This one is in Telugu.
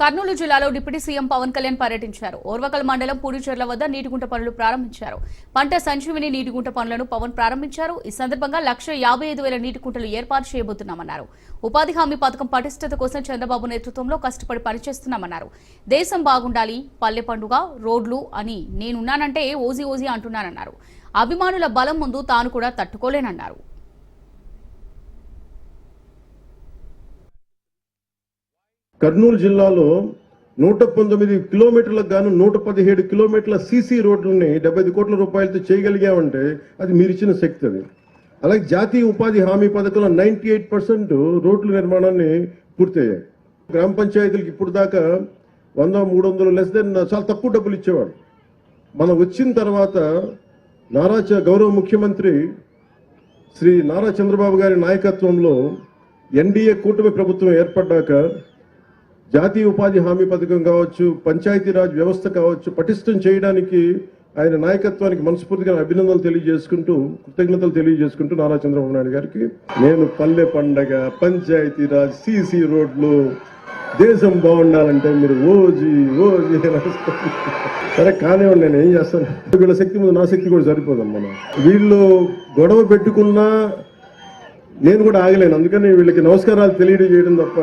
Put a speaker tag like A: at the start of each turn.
A: కర్నూలు జిల్లాలో డిప్యూటీ సీఎం పవన్ కళ్యాణ్ పర్యటించారు. ఓర్వకల్ మండలం పూడిచెర్ల వద్ద నీటిగుంట పనులు ప్రారంభించారు. పంట సంజీవిని నీటిగుంట పనులను పవన్ ప్రారంభించారు. ఈ సందర్భంగా లక్ష యాభై ఐదు వేల నీటిగుంటలు ఏర్పాటు చేయబోతున్నామన్నారు. ఉపాధి హామీ పథకం పటిష్టత కోసం చంద్రబాబు నేతృత్వంలో కష్టపడి పనిచేస్తున్నామన్నారు. దేశం బాగుండాలి పల్లె పండుగ రోడ్లు అని నేనున్నానంటే ఓజీ ఓజీ అంటున్నానన్నారు. అభిమానుల బలం ముందు తాను కూడా తట్టుకోలేనన్నారు.
B: కర్నూలు జిల్లాలో నూట పంతొమ్మిది కిలోమీటర్లకు గాను నూట పదిహేడు కిలోమీటర్ల సీసీ రోడ్లని డెబ్బై ఐదు కోట్ల రూపాయలతో చేయగలిగామంటే అది మీరిచ్చిన శక్తి అది. అలాగే జాతీయ ఉపాధి హామీ పథకంలో నైంటీ ఎయిట్ పర్సెంట్ రోడ్ల నిర్మాణాన్ని పూర్తయ్యాయి. గ్రామ పంచాయతీలకు ఇప్పుడు దాకా వంద మూడు వందలు లెస్ దెన్ చాలా తక్కువ డబ్బులు ఇచ్చేవాడు మనం వచ్చిన తర్వాత నారా చ- గౌరవ ముఖ్యమంత్రి శ్రీ నారా చంద్రబాబు గారి నాయకత్వంలో ఎన్డీఏ కూటమి ప్రభుత్వం ఏర్పడ్డాక జాతీయ ఉపాధి హామీ పథకం కావచ్చు పంచాయతీరాజ్ వ్యవస్థ కావచ్చు పటిష్టం చేయడానికి ఆయన నాయకత్వానికి మనస్ఫూర్తిగా అభినందనలు తెలియజేసుకుంటూ కృతజ్ఞతలు తెలియజేసుకుంటూ నారా చంద్రబాబు నాయుడు గారికి నేను పల్లె పండగ పంచాయతీరాజ్ సీసీ రోడ్లు దేశం బాగుండాలంటే మీరు ఓజీ ఓజీ సరే కానివ్వండి నేను ఏం చేస్తాను? వీళ్ళ శక్తి ముందు నా శక్తి కూడా సరిపోదమ్మా మనం వీళ్ళు గొడవ పెట్టుకున్నా నేను కూడా ఆగలేను. అందుకని వీళ్ళకి నమస్కారాలు తెలియజేయడం తప్ప